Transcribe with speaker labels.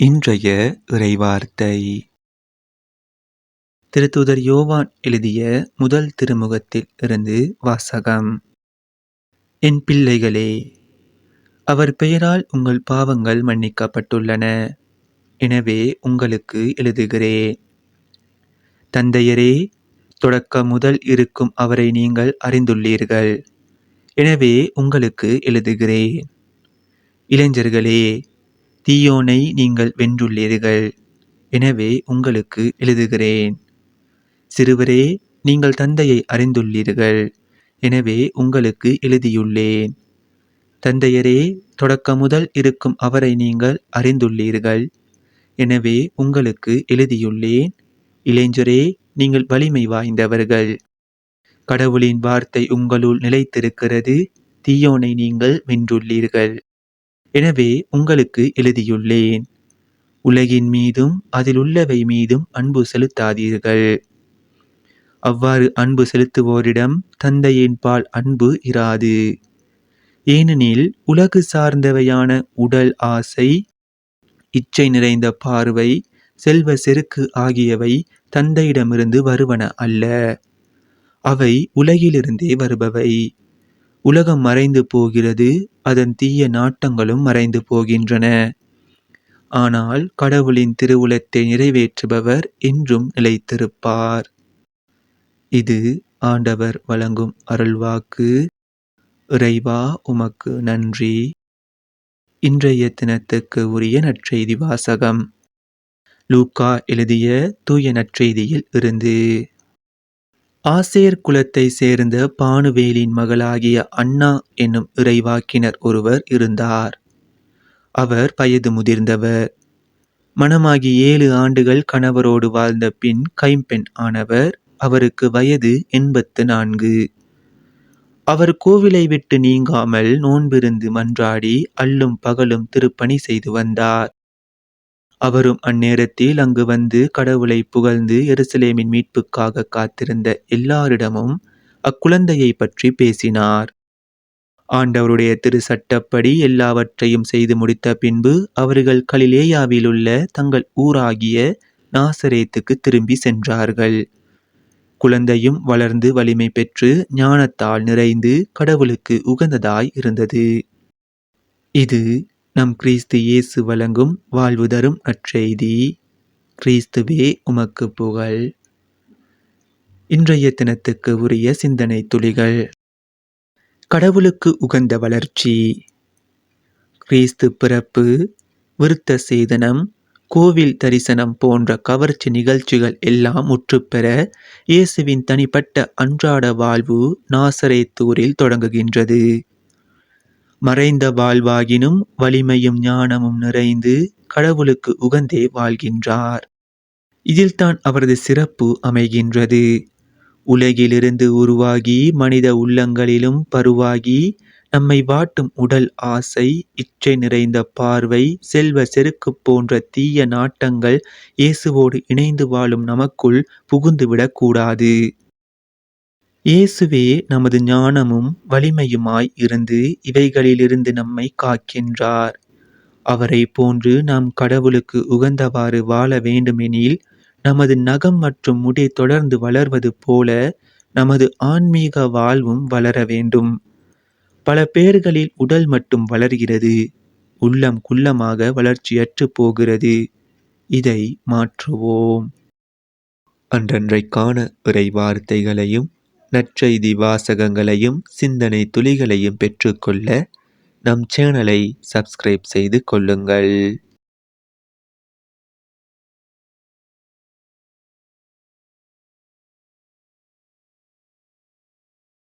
Speaker 1: இன்றைய இறைவார்த்தை. திருத்தூதர் யோவான் எழுதிய முதல் திருமுகத்தில் இருந்து வாசகம். என் பிள்ளைகளே அவர் பெயரால் உங்கள் பாவங்கள் மன்னிக்கப்பட்டுள்ளன. எனவே உங்களுக்கு எழுதுகிறேன். தந்தையரே தொடக்க முதல் இருக்கும் அவரை நீங்கள் அறிந்துள்ளீர்கள். எனவே உங்களுக்கு எழுதுகிறேன். இளைஞர்களே தீயோனை நீங்கள் வென்றுள்ளீர்கள். எனவே உங்களுக்கு எழுதுகிறேன். சிறுவரே நீங்கள் தந்தையை அறிந்துள்ளீர்கள். எனவே உங்களுக்கு எழுதியுள்ளேன். தந்தையரே தொடக்க முதல் இருக்கும் அவரை நீங்கள் அறிந்துள்ளீர்கள். எனவே உங்களுக்கு எழுதியுள்ளேன். இளைஞரே நீங்கள் வலிமை வாய்ந்தவர்கள். கடவுளின் வார்த்தை உங்களுள் நிலைத்திருக்கிறது. தீயோனை நீங்கள் வென்றுள்ளீர்கள். எனவே உங்களுக்கு எழுதியுள்ளேன் உலகின் மீதும் அதில் உள்ளவை மீதும் அன்பு செலுத்தாதீர்கள். அவ்வாறு அன்பு செலுத்துவோரிடம் தந்தையின் பால் அன்பு இராது. ஏனெனில் உலகு சார்ந்தவையான உடல் ஆசை இச்சை நிறைந்த பார்வை செல்வ செருக்கு ஆகியவை தந்தையிடமிருந்து வருவன அல்ல. அவை உலகிலிருந்தே வருபவை. உலகம் மறைந்து போகிறது அதன் தீய நாட்டங்களும் மறைந்து போகின்றன. ஆனால் கடவுளின் திருவுளத்தை நிறைவேற்றுபவர் என்றும் நிலைத்திருப்பார். இது ஆண்டவர் வழங்கும் அருள்வாக்கு. இறைவா உமக்கு நன்றி. இன்றைய தினத்துக்கு உரிய நற்செய்தி வாசகம். லூக்கா எழுதிய தூய நற்செய்தியில் இருந்து ஆசேர் குலத்தை சேர்ந்த பானுவேலின் மகளாகிய அண்ணா என்னும் இறைவாக்கினர் ஒருவர் இருந்தார். அவர் வயது முதிர்ந்தவர். மணமாகி ஏழு ஆண்டுகள் கணவரோடு வாழ்ந்த பின் கைம்பெண் ஆனவர். அவருக்கு வயது எண்பத்து நான்கு. அவர் கோவிலை விட்டு நீங்காமல் நோன்பிருந்து மன்றாடி அல்லும் பகலும் திருப்பணி செய்து வந்தார். அவரும் அந்நேரத்தில் அங்கு வந்து கடவுளை புகழ்ந்து எருசலேமின் மீட்புக்காக காத்திருந்த எல்லாரிடமும் அக்குழந்தையை பற்றி பேசினார். ஆண்டவருடைய திரு சட்டப்படி எல்லாவற்றையும் செய்து முடித்த பின்பு அவர்கள் கலிலேயாவில் உள்ள தங்கள் ஊராகிய நாசரேத்துக்கு திரும்பி சென்றார்கள். குழந்தையும் வளர்ந்து வலிமை பெற்று ஞானத்தால் நிறைந்து கடவுளுக்கு உகந்ததாய் இருந்தது. இது நம் கிறிஸ்து இயேசு வழங்கும் வாழ்வு தரும் அச்செய்தி. கிறிஸ்துவே உமக்கு புகழ். இன்றைய தினத்துக்கு உரிய சிந்தனை துளிகள். கடவுளுக்கு உகந்த வளர்ச்சி. கிறிஸ்து பிறப்பு விருத்த சேதனம் கோவில் தரிசனம் போன்ற கவர்ச்சி நிகழ்ச்சிகள் எல்லாம் முற்றுப்பெற இயேசுவின் தனிப்பட்ட அன்றாட வாழ்வு நாசரேத்தூரில் தொடங்குகின்றது. மறைந்த வாழ்வாகினும் வலிமையும் ஞானமும் நிறைந்து கடவுளுக்கு உகந்தே வாழ்கின்றார். இதில்தான் அவரது சிறப்பு அமைகின்றது. உலகிலிருந்து உருவாகி மனித உள்ளங்களிலும் பருவாகி நம்மை வாட்டும் உடல் ஆசை இச்சை நிறைந்த பார்வை செல்வ செருக்கு போன்ற தீய நாட்டங்கள் இயேசுவோடு இணைந்து வாழும் நமக்குள் புகுந்துவிடக்கூடாது. இயேசுவே நமது ஞானமும் வலிமையுமாய் இருந்து இவைகளிலிருந்து நம்மை காக்கின்றார். அவரை போன்று நாம் கடவுளுக்கு உகந்தவாறு வாழ வேண்டுமெனில் நமது நகம் மற்றும் முடி தொடர்ந்து வளர்வது போல நமது ஆன்மீக வாழ்வும் வளர வேண்டும். பல பேர்களில் உடல் மட்டும் வளர்கிறது உள்ளம் குள்ளமாக வளர்ச்சியற்று போகிறது. இதை மாற்றுவோம். அன்றன்றைக்கான இறை வார்த்தைகளையும் நற்செய்தி வாசகங்களையும் சிந்தனை துளிகளையும் பெற்றுக்கொள்ள நம் சேனலை சப்ஸ்கிரைப் செய்து கொள்ளுங்கள்.